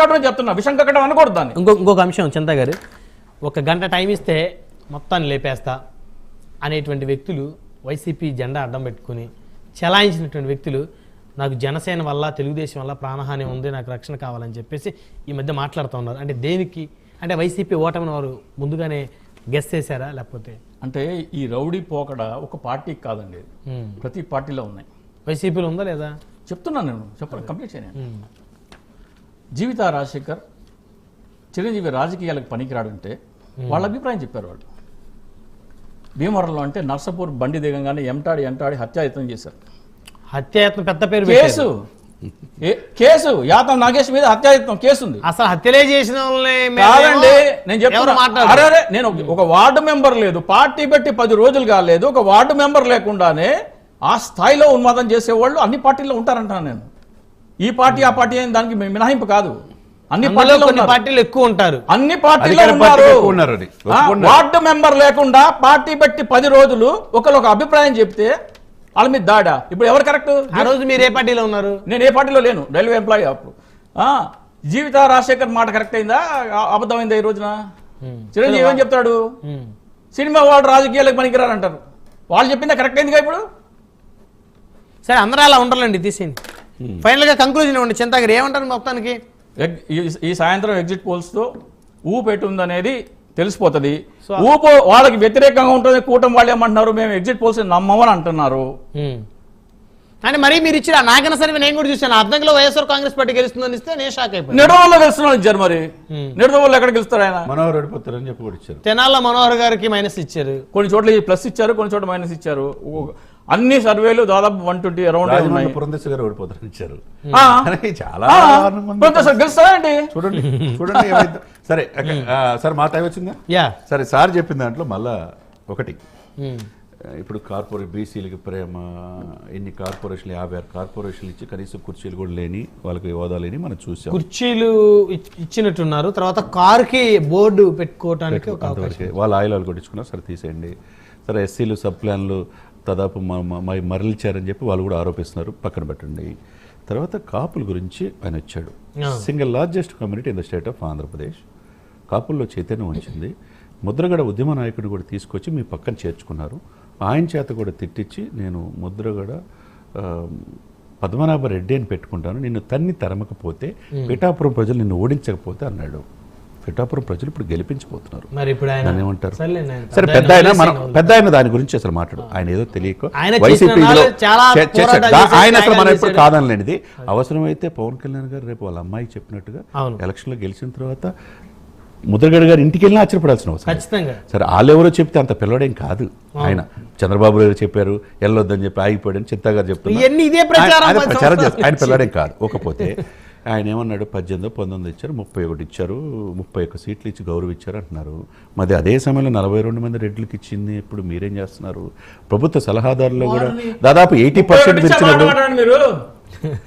కట్టడం చెప్తున్నా విషం కట్టడం అనకూడదు దాన్ని. ఇంకో ఇంకొక అంశం చింత గారు. ఒక గంట టైం ఇస్తే మొత్తాన్ని లేపేస్తా అనేటువంటి వ్యక్తులు వైసీపీ జెండా అడ్డం పెట్టుకుని చెలాయించినటువంటి వ్యక్తులు నాకు జనసేన వల్ల తెలుగుదేశం వల్ల ప్రాణహాని ఉంది నాకు రక్షణ కావాలని చెప్పేసి ఈ మధ్య మాట్లాడుతూ ఉన్నారు. అంటే దేనికి? అంటే వైసీపీ ఓటమిని వారు ముందుగానే గెస్ చేశారా లేకపోతే? అంటే ఈ రౌడీ పోకడ ఒక పార్టీకి కాదండి. ప్రతి పార్టీలో ఉన్నాయి. వైసీపీలో ఉందా లేదా? చెప్తున్నాను నేను చెప్పండి కంప్లీట్ చేయను జీవిత రాజశేఖర్ చిరంజీవి రాజకీయాలకు పనికిరాడంటే వాళ్ళ అభిప్రాయం చెప్పారు వాళ్ళు. భీమవరంలో అంటే నర్సపూర్ బండి దిగంగానే ఎంటాడి ఎంటాడి హత్యాయత్నం చేశారు. హత్యాయత్నం పెద్ద పేరు కేసు. కేసు. యాతం నాగేష్ మీద హత్యాయత్నం కేసు ఉంది అసలు హత్యలే చేసిన కాదండి నేను మాట్లాడరు. అరే నేను ఒక- ఒక వార్డు మెంబర్ లేదు. పార్టీ పెట్టి పది రోజులు కాలేదు. ఒక వార్డు మెంబర్ లేకుండానే ఆ స్థాయిలో ఉన్మాదం చేసేవాళ్ళు అన్ని పార్టీల్లో ఉంటారంటాను నేను. ఈ పార్టీ ఆ పార్టీ అని దానికి మినహాయింపు కాదు. అన్ని పార్టీలో. పార్టీలు ఎక్కువ ఉంటారు. అన్ని పార్టీలో ఉన్నారు. వార్డు మెంబర్ లేకుండా పార్టీ పెట్టి పది రోజులు ఒకరు ఒక అభిప్రాయం చెప్తే వాళ్ళ మీద దాడా? ఇప్పుడు ఎవరు కరెక్ట్? ఆ రోజు మీరు ఏ పార్టీలో ఉన్నారు? నేను ఏ పార్టీలో లేను. రైల్వే ఎంప్లాయీ అప్పుడు. ఆ, జీవిత రాజశేఖర్ మాట కరెక్ట్ అయిందా? అబద్ధమైందా ఈ రోజున? చిరంజీవి ఏం చెప్తాడు. సినిమా వాళ్ళు రాజకీయాలకు పనికిరారంటారు. వాళ్ళు చెప్పిందా కరెక్ట్ అయిందిగా ఇప్పుడు? సరే అందరూ అలా ఉండరండి తీసేయండి. ఫైనల్గా కంక్లూజన్ ఇవ్వండి. చింతగారు ఏమంటారు మొత్తానికి? ఈ- ఈ సాయంత్రం ఎగ్జిట్ పోల్స్తో ఊపు ఎటుందనేది తెలిసిపోతుంది. ఊపు వాళ్ళకి వ్యతిరేకంగా ఉంటుంది కూటమి వాళ్ళు ఏమంటున్నారు మేము ఎగ్జిట్ పోల్స్ నమ్మమని అంటున్నారు. అంటే మరి మీరు ఇచ్చిన నాగన సర్వే నేను కూడా చూశాను. అర్ధంలో వైఎస్ఆర్ కాంగ్రెస్ పార్టీ గెలుస్తుందని ఇస్తే నేను షాక్ అయిపోయాను. నిడదవల్లో గెలుస్తున్నాడు ఇచ్చారు మరి. నిడదవల్లో ఎక్కడ గెలుస్తారు ఆయన? మనోహర్ ఓడిపోతారని చెప్పి కూడా ఇచ్చారు. తెనాల మనోహర్ గారికి మైనస్ ఇచ్చారు. కొన్ని చోట్ల ప్లస్ ఇచ్చారు కొన్ని చోట్ల మైనస్ ఇచ్చారు. అన్ని సర్వేలు దాదాపు వన్ ట్వంటీ అరౌండ్ పురంధేశ్వర గారు ఓడిపోతారని ఇచ్చారు. చాలా అండి చూడండి చూడండి. సరే ఆ, సార్ మా టైం వచ్చిందా యా. సరే సార్ చెప్పిన దాంట్లో మళ్ళా ఒకటి. ఉమ్. ఇప్పుడు కార్పొరేట్ బీసీలకి ప్రేమ ఎన్ని కార్పొరేషన్లు యాభై ఆరు కార్పొరేషన్లు ఇచ్చి కనీసం కుర్చీలు కూడా లేని వాళ్ళకి హోదా లేని మనం చూసాం. కుర్చీలు ఇచ్- ఇచ్చినట్టున్నారు. తర్వాత కారుకి బోర్డు పెట్టుకోవటానికి ఒక అవకాశం అంతవరకే. వాళ్ళ ఆయిల్ వాళ్ళు కొట్టించుకున్నారు. సరే తీసేయండి. సరే ఎస్సీలు సబ్ ప్లాన్లు దాదాపు మ- మ- మ- మరలిచ్చారని చెప్పి వాళ్ళు కూడా ఆరోపిస్తున్నారు. పక్కన పెట్టండి. తర్వాత కాపుల గురించి ఆయన వచ్చాడు. Single largest community in the state of Andhra Pradesh. కాపుల్లో చైతన్యం వచ్చింది. ముద్రగడ ఉద్యమ నాయకుడిని కూడా తీసుకొచ్చి మీ పక్కన చేర్చుకున్నారు. ఆయన చేత కూడా తిట్టించి నేను ముద్రగడ పద్మనాభ రెడ్డి అని పెట్టుకుంటాను. నిన్ను తన్ని తరమకపోతే పిఠాపురం ప్రజలు నిన్ను ఓడించకపోతే అన్నాడు. పిఠాపురం ప్రజలు ఇప్పుడు గెలిపించబోతున్నారు. మరి ఇప్పుడు ఆయన దాన్ని ఏమంటారు? సరే పెద్ద ఆయన మనం. పెద్ద ఆయన దాని గురించి అసలు మాట్లాడు. ఆయన ఏదో తెలియక ఆయన వైసీపీలో అసలు మనం ఎప్పుడు. కాదనలేనిది. అవసరమైతే పవన్ కళ్యాణ్ గారు రేపు వాళ్ళ అమ్మాయి చెప్పినట్టుగా అవును. ఎలక్షన్లో గెలిచిన తర్వాత ముద్రగడ గారు ఇంటికి వెళ్ళినా ఆశ్చర్యపడాల్సిన అవసరం సరే వాళ్ళెవరో చెప్తే అంత పిల్లడేం కాదు. ఆయన చంద్రబాబు గారు చెప్పారు వెళ్ళొద్దని చెప్పి ఆగిపోయాడని చింతా గారు చెప్తున్నారు. ఇదే ప్రచారం ఆయన- ప్రచారం చేస్తారు. పిల్లడేం కాదు. ఒకపోతే ఆయన ఏమన్నాడు? పద్దెనిమిది పంతొమ్మిది ఇచ్చారు ముప్పై ఒకటి ఇచ్చారు ముప్పై ఒక్క సీట్లు ఇచ్చి గౌరవ ఇచ్చారు అంటున్నారు. మరి అదే సమయంలో నలభై రెండు మంది రెడ్లకు ఇచ్చింది ఇప్పుడు మీరేం చేస్తున్నారు? ప్రభుత్వ సలహాదారులు కూడా దాదాపు ఎయిటీ పర్సెంట్ ఇచ్చినప్పుడు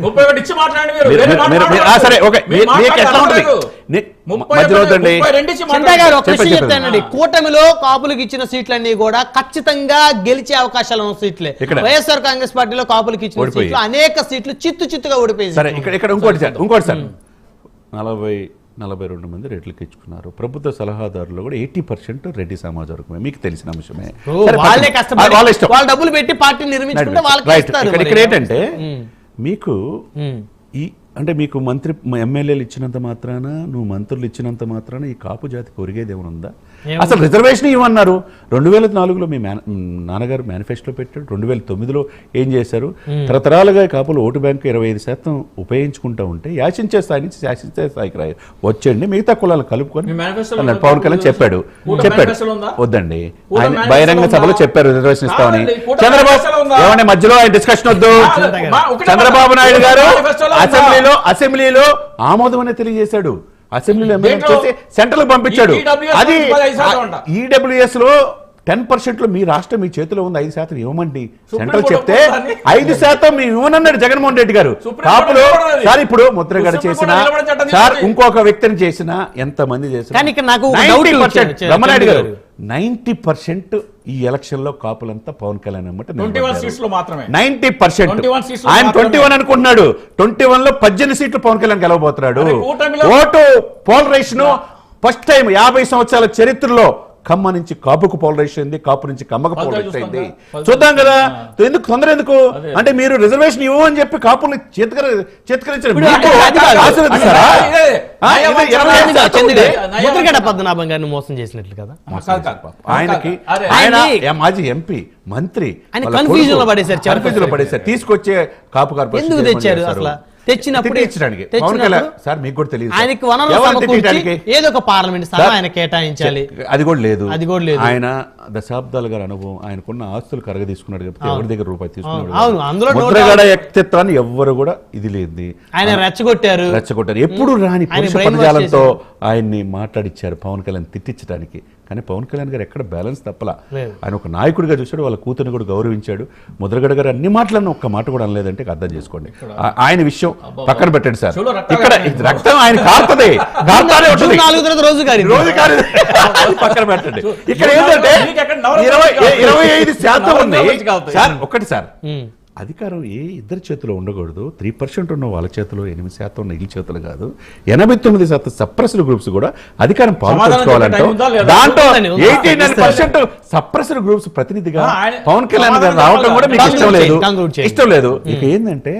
ముప్పై ఒకటి ఇచ్చి మాట్లాడండి మీరు. సరే ఓకే. మీకు ఎట్లా ఉంటుంది. మధ్యలో గారు. ఒక విషయం. చెప్తానండి. కూటమిలో కాపులకు ఇచ్చిన సీట్లన్నీ కూడా ఖచ్చితంగా గెలిచే అవకాశాలు ఉన్న సీట్లే. ఇక్కడ. వైఎస్ఆర్ కాంగ్రెస్ పార్టీలో కాపులకు ఇచ్చిన. సీట్లు అనేక సీట్లు చిత్తు చిత్తుగా ఓడిపోయింది సరే ఇక్కడ ఇక్కడ ఇంకోటి సార్ ఇంకోటి సార్. నలభై నలభై రెండు మంది రెడ్లకు ఇచ్చుకున్నారు. ప్రభుత్వ సలహాదారులు కూడా ఎయిటీ పర్సెంట్ రెడ్డి సమాజ వర్గమే మీకు తెలిసిన అంశమే. డబ్బులు పెట్టి పార్టీ నిర్మించుకుంటే వాళ్ళకి రైట్. ఇస్తారు ఇక్కడ ఏంటంటే. మీకు. ఈ అంటే మీకు మంత్రి ఎమ్మెల్యేలు ఇచ్చినంత మాత్రాన నువ్వు మంత్రులు ఇచ్చినంత మాత్రాన ఈ కాపు ఉందా ఏముంది? అసలు రిజర్వేషన్ ఇవ్వన్నారు రెండు వేల నాలుగులో మీ నాన్నగారు మేనిఫెస్టో పెట్టాడు రెండు వేల తొమ్మిదిలో ఏం చేశారు తరతరాలుగా కాపులు ఓటు బ్యాంకు ఇరవై ఐదు శాతం ఉపయోగించుకుంటూ ఉంటే యాచించే స్థాయి నుంచి శాసించే స్థాయికి రాయి వచ్చండి మిగతా కులాలు కలుపుకొని అన్నాడు. పవన్ కళ్యాణ్ చెప్పాడు చెప్పాడు? వద్దండి ఆయన బహిరంగ? సభలో చెప్పారు రిజర్వేషన్ ఇస్తామని చంద్రబాబు? ఏమంటే మధ్యలో ఆయన డిస్కషన్ వద్దు చంద్రబాబు. నాయుడు గారు మేనిఫెస్టోలో ఉందా? అసెంబ్లీలో ఆమోదం అనేది తెలియజేశాడు అసెంబ్లీలో సెంట్రల్ పంపించాడు అది. ఈడబ్ల్యూఎస్లో టెన్ పర్సెంట్లో మీ రాష్ట్రం మీ చేతిలో ఉంది ఐదు శాతం ఇవ్వమండి సెంట్రల్ చెప్తే? ఐదు శాతం మీ ఇవ్వనన్నాడు జగన్మోహన్ రెడ్డి గారు కాపులు. సార్ ఇప్పుడు ముద్రగడ సుప్రీం చేసిన సార్. ఇంకొక వ్యక్తిని చేసిన ఎంత మంది చేసిన కానీ ఇక్కడ నాకు ఒక 90% డౌట్ వచ్చింది. రమణాయుడు గారు నైంటీ పర్సెంట్ ఈ ఎలక్షన్లో కాపులంతా పవన్ కళ్యాణ్ మాత్రమే నైన్టీ పర్సెంట్ 21 seats లో ఆయన. ట్వంటీ వన్ అనుకుంటున్నాడు ట్వంటీ వన్లో పద్దెనిమిది సీట్లు పవన్ కళ్యాణ్ గెలవబోతున్నాడు ఓటు పోలరైజేషన్ ఫస్ట్ టైం యాభై సంవత్సరాల చరిత్రలో ఖమ్మ నుంచి కాపుకు పోలరైజేషన్ అయింది కాపు నుంచి కమ్మకు పోలరైజేషన్ అయింది. చూద్దాం కదా ఎందుకు తొందర ఎందుకు. అంటే మీరు రిజర్వేషన్ ఇవ్వమని చెప్పి కాపుల్ని చేతకర చేతకరించిన ఇప్పుడు మీకు అది కాదు. ఆశీర్వదిస్తారా? ఇదే, ఆ, నయం ఇది ఇరవై వంచన. ఐదు శాతం చంద్ర ఉంది. నయం ముద్రగడ వంచన. పద్మనాభం గారిని మోసం చేసినట్లు కదా. ఆయనకి ఆయన మాజీ ఎంపీ మంత్రి కొడుకు లో పడేశారు, పడేశారు తీసుకొచ్చే కాపు కార్పొరేషన్ ఎందుకు తెచ్చారు. అసలు? తెచ్చినప్పుడు- సార్ మీకు కూడా తెలియదు. ఆయనకి వనరులు? ఏదో ఒక పార్లమెంట్ స్థానం ఆయన కేటాయించాలి అది కూడా లేదు అది కూడా లేదు. ఆయన దశాబ్దాల గారి అనుభవం ఆయనకున్న ఆస్తులు కరగ తీసుకున్నాడు కాబట్టి ఎవరి దగ్గర రూపాయి తీసుకున్నాడు ముద్రగడ వ్యక్తిత్వాన్ని ఎవ్వరు కూడా ఇది లేదు ఆయన రెచ్చగొట్టారు. రెచ్చగొట్టారు. ఎప్పుడు రాని పదజాలంతో ఆయన్ని మాట్లాడిచ్చారు పవన్ కళ్యాణ్ తిట్టించడానికి కానీ పవన్ కళ్యాణ్ గారు ఎక్కడ బ్యాలెన్స్ తప్పలా. ఆయన ఒక నాయకుడిగా చూశాడు వాళ్ళ కూతురిని కూడా గౌరవించాడు. ముద్రగడ గారు అన్ని మాటలను ఒక్క మాట కూడా అనలేదంటే అర్థం చేసుకోండి. ఆయన విషయం పక్కన పెట్టండి సార్. ఇక్కడ రక్తం ఆయన కారుతుంది. రోజు పక్కన పెట్టండి. ఇక్కడ ఏంటంటే ఇరవై ఐదు శాతం ఉంది. సార్ ఒక్కటి సార్. అధికారం ఏ ఇద్దరి చేతిలో ఉండకూడదు. త్రీ పర్సెంట్ ఉన్న వాళ్ళ చేతిలో ఎనిమిది శాతం ఉన్న ఈ చేతులు కాదు. ఎనభై తొమ్మిది శాతం సప్రెస్డ్ గ్రూప్స్ కూడా అధికారం పాల్పంచుకోవాలంటే? దాంట్లో? Eighty nine percent suppressed groups ప్రతినిధిగా పవన్ కళ్యాణ్ గారు రావటం కూడా మీకు ఇష్టం లేదు. ఇష్టం లేదు. ఇక ఏంటంటే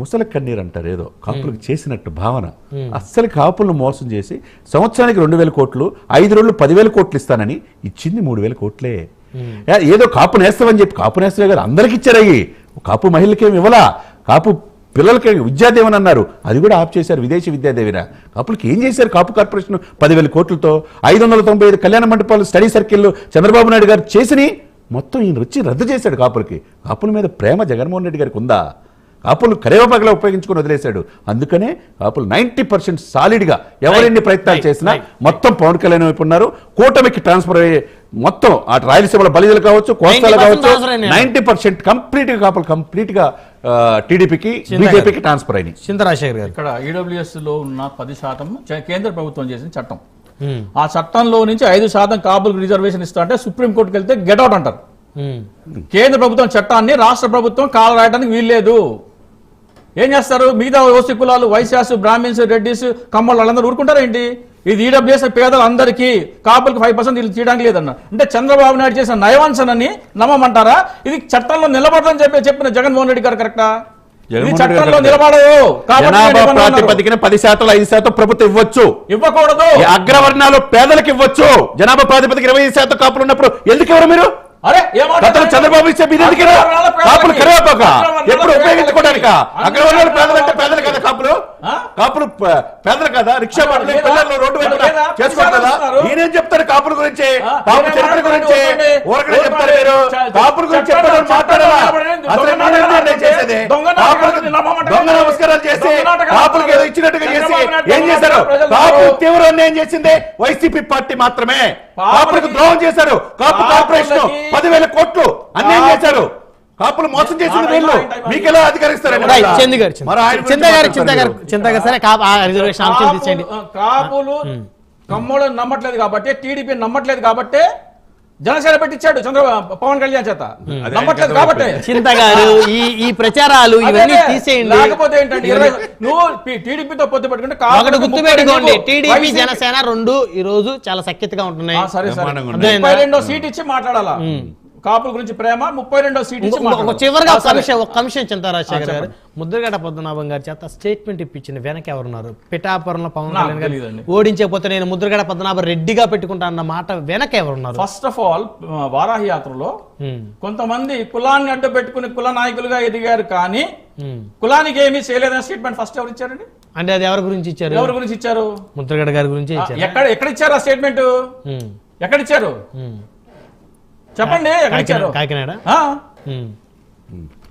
ముసలి కన్నీరు అంటారు ఏదో. కాపులకు చేసినట్టు భావన. అస్సలు కాపులను మోసం చేసి సంవత్సరానికి రెండు వేల కోట్లు ఐదు రోజులు పదివేల కోట్లు ఇస్తానని ఇచ్చింది మూడు వేల కోట్లే. ఏదో కాపు నేస్తామని చెప్పి కాపు నేస్తమే కదా అందరికి ఇచ్చారు కాపు మహిళలకేమి ఇవ్వలా? కాపు పిల్లలకి విద్యాదేవన్ అన్నారు. అది కూడా ఆఫ్ చేశారు విదేశీ విద్యాదేవిన. కాపులకి ఏం చేశారు కాపు కార్పొరేషన్? పదివేల కోట్లతో ఐదు వందల తొంభై ఐదు కళ్యాణ మండపాలు స్టడీ సర్కిల్ చంద్రబాబు నాయుడు గారు చేసిని మొత్తం ఈయన వచ్చి రద్దు చేశాడు కాపులకి. కాపుల మీద ప్రేమ జగన్మోహన్ రెడ్డి గారికి ఉందా? కాపులు కరేవపగల ఉపయోగించుకొని వదిలేశాడు అందుకనే కాపులు నైంటీ పర్సెంట్ సాలిడ్గా ఎవరెన్ని ప్రయత్నాలు చేసినా. మొత్తం పవన్ కళ్యాణ్ వైపు ఉన్నారు కూటమికి ట్రాన్స్ఫర్ అయ్యే మొత్తం ఆ రాయలసీమల బలిజలు కావచ్చు కోస్తాలు 90% కావచ్చు transfer అయినాయి. నైంటీ పర్సెంట్ కంప్లీట్గా కాపులు కంప్లీట్గా టీడీపీకి. బీజేపీకి ట్రాన్స్ఫర్ అయినాయి చింతరాజశేఖర్ గారు ఇక్కడ ఈడబ్ల్యూఎస్లో ఉన్న పది శాతం కేంద్ర ప్రభుత్వం చేసిన చట్టం. ఆ చట్టంలో నుంచి ఐదు శాతం కాపులకు రిజర్వేషన్ ఇస్తా అంటే సుప్రీంకోర్టుకి వెళ్తే గెట్అవుట్ అంటారు. కేంద్ర ప్రభుత్వం చట్టాన్ని రాష్ట్ర ప్రభుత్వం కాల రాయడానికి వీల్లేదు ఏం చేస్తారు? మిగతా ఓసీ కులాలు వైశ్యాసు బ్రాహ్మిన్స్ రెడ్డిస్ కమ్మలు వాళ్ళందరూ ఊరుకుంటారా ఏంటి? ఇది ఈడబ్ల్యూఎస్ పేదలందరికీ కాపులకు ఫైవ్ పర్సెంట్ వీళ్ళు చేయడానికి లేదన్న. అంటే చంద్రబాబు నాయుడు చేసిన నయవంచనని నమ్మమంటారా? ఇది చట్టంలో నిలబడదని చెప్పి చెప్పిన జగన్మోహన్ రెడ్డి గారు కరెక్టా? చట్టంలో నిలబడదు. ప్రాతిపదికన పది శాతం ఐదు శాతం ప్రభుత్వం ఇవ్వచ్చు. ఇవ్వకూడదు. అగ్రవర్ణాలు పేదలకు ఇవ్వచ్చు. జనాభా ప్రాతిపదిక ఇరవై ఐదు శాతం కాపులు ఉన్నప్పుడు ఎందుకు ఎవరు మీరు? గతంలో చంద్రబాబు ఇచ్చే పేదలకి. కాపులు కరివేపాక ఎప్పుడు. ఉపయోగించుకోవడానిక అగ్రవర్ణాలు పేదలు అంటే పేదలు కదా కాపులు? కాపులు పేదలు కదా రిక్షా పనులు? పిల్లలు రోడ్డు? చేసుకోరు కదా. ఈయనేం చెప్తారు కాపుల గురించి కాపు చరిత్ర గురించి. ఊరకనే చెప్తారు మీరు కాపుల గురించి చెప్పడం మాట్లాడాలా అసలు నేను చేసేది దొంగ నాటకాలు కాపులకు నమ్మమంటారు. దొంగ నమస్కారాలు చేసి దొంగ నాటకాలు కాపులకు ఏదో ఇచ్చినట్టుగా చేసి చంద్రబాబు నాయుడు ఏం చేశారు? కాపు. తీవ్ర అన్యాయం చేసింది? వైసీపీ పార్టీ మాత్రమే. కాపులకు ద్రోహం చేశారు. కాపు కార్పొరేషన్ పదివేల కోట్లు అన్యాయం కాపు- చేశారు? కాపులు మోసం చేసింది ఆ, వీళ్ళు. ఆ, మీకెలా అధికారిస్తారండి రిజర్వేషన్ కాపులు- కాపులు కమ్మోడు నమ్మట్లేదు కాబట్టి టీడీపీ నమ్మట్లేదు కాబట్టి జనసేన పెట్టించాడు చంద్రబాబు పవన్ కళ్యాణ్ చేత. నమ్మట్లేదు కాబట్టి. చింత గారు ఈ ఈ ప్రచారాలు ఇవన్నీ తీసేయండి. లేకపోతే ఏంటంటే నువ్వు టీడీపీతో పొత్తు పెట్టుకుంటే ఒకటి కాపులకు గుర్తు ముప్పై పెట్టుకోండి. నీకు, టీడీపీ జనసేన రెండు ఈ రోజు చాలా సఖ్యతగా ఉంటున్నాయి. ఆ, సరే సరే. రెండో సీట్ ఇచ్చి మాట్లాడాలా? కాపుల గురించి ప్రేమ ముప్పై రెండో సీట్. చివరిగా ఒక. అంశం ఆ, గారు. ముద్రగడ పద్మనాభం గారి చేత స్టేట్మెంట్ ఇప్పించిన వెనక ఎవరున్నారు? పిఠాపురంలో పవన్ కళ్యాణ్ గారు. ఓడించకపోతే నేను ముద్రగడ పద్మనాభం రెడ్డిగా పెట్టుకుంటా అన్న మాట వెనక ఎవరున్నారు? ఫస్ట్ ఆఫ్ ఆల్ వారాహి యాత్రలో కొంతమంది కులాన్ని అడ్డు పెట్టుకుని కుల నాయకులుగా ఎదిగారు కానీ. కులానికి ఏమీ చేయలేదని స్టేట్మెంట్ ఫస్ట్ ఎవరు ఇచ్చారండి? అంటే అది ఎవరి గురించి ఇచ్చారు? ఎవరి గురించి ఇచ్చారు? ముద్రగడ గారి గురించి ఎక్కడ ఎక్కడ ఇచ్చారు ఆ స్టేట్మెంట్ ఎక్కడ ఇచ్చారు. చెప్పండి కాకినాడ.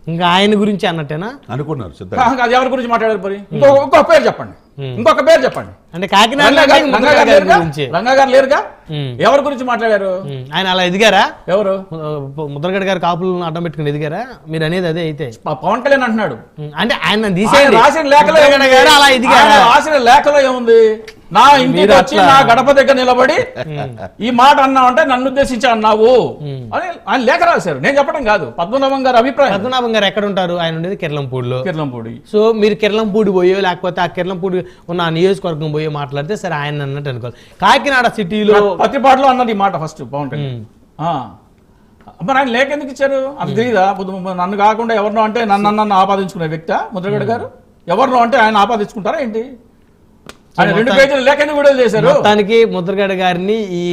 ఇంకా ఆయన గురించి అన్నట్టేనా? అనుకున్నారు అది ఎవరి గురించి మాట్లాడారు మరి? ఇంకొక పేరు చెప్పండి. ఇంకొక పేరు చెప్పండి. అంటే కాకినాడ రంగా గారు- రంగా ముద్రగడ గారు గారి లేరుగా. ఎవరి గురించి మాట్లాడారు? ఆయన అలా ఎదిగారా? ఎవరు? ము- ముద్రగడ గారి కాపులను అడ్డం పెట్టుకుని ఎదిగారా? మీరు అనేది అదే అయితే. పవన్ కళ్యాణ్ అంటున్నాడు. అంటే ఆయన రాసిన లేఖలో అలా ఎదిగారా? ఆయన రాసిన లేఖలో ఏముంది? నా ఇంటికి వచ్చి నా గడప దగ్గర నిలబడి ఈ మాట అన్నావు అంటే నన్ను ఉద్దేశించి అన్నావు అని ఆయన లేఖ రాశారు. నేను చెప్పడం కాదు. పద్మనాభం గారి అభిప్రాయం. పద్మనాభం గారు ఎక్కడ ఉంటారు ఆయన ఉండేది కిర్లంపూడిలో. కిర్లంపూడి. సో మీరు కిర్లంపూడి పోయో లేకపోతే ఆ కిర్లంపూడి ఉన్న ఆ నియోజకవర్గం పోయో మాట్లాడితే సరే ఆయన అన్నట్టు అనుకోవాలి. కాకినాడ సిటీలో పత్తిపాటులో అన్నది ఈ మాట ఫస్ట్ బాగుంటుంది. మరి ఆయన లేఖ ఎందుకు ఇచ్చారు? అంత తెలియదా నన్ను కాకుండా ఎవరినో అంటే నన్ను నన్ను ఆపాదించుకునే వ్యక్తి ముద్రగడ గారు. ఎవరినో అంటే ఆయన ఆపాదించుకుంటారా ఏంటి? రెండు పేజీలు లేఖ ఎందుకు విడుదల చేశారు. మొత్తానికి ముద్రగడ గారిని ఈ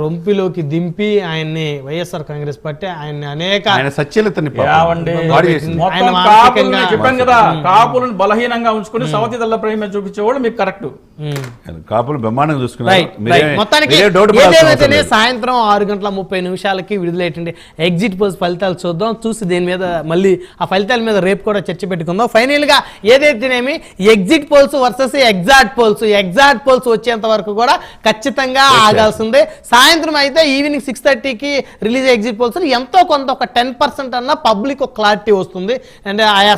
రొంపిలోకి దింపి ఆయన్ని వైఎస్ఆర్ కాంగ్రెస్ పార్టీ ఆయన్ని అనేక ఆయన సత్యలతని ఆయన చెప్పాను కదా కాపులను బలహీనంగా ఉంచుకుని సవతి దళ ప్రేమ చూపించేవాళ్ళు మీకు కరెక్ట్. ఆయన కాపులు బ్రహ్మాండంగా చూసుకున్నారు. మొత్తానికి ఏదేమైతేనే. సాయంత్రం ఆరు గంటల ముప్పై నిమిషాలకి విడుదలైనటువంటి ఎగ్జిట్ పోల్స్ ఫలితాలు చూద్దాం చూసి దీని మీద మళ్ళీ ఆ ఫలితాల మీద రేపు కూడా చర్చ పెట్టుకుందాం. ఫైనల్గా ఏదైతేనేమి exit polls versus exact polls exact polls వచ్చేంత వరకు కూడా ఖచ్చితంగా ఆగాల్సిందే. సాయంత్రం అయితే ఈవినింగ్ సిక్స్ థర్టీకి రిలీజ్ ఎగ్జిట్ పోల్స్ ఎంతో కొంత ఒక టెన్ పర్సెంట్ అన్న పబ్లిక్ ఒక క్లారిటీ వస్తుంది. అండ్ ఆయా uh,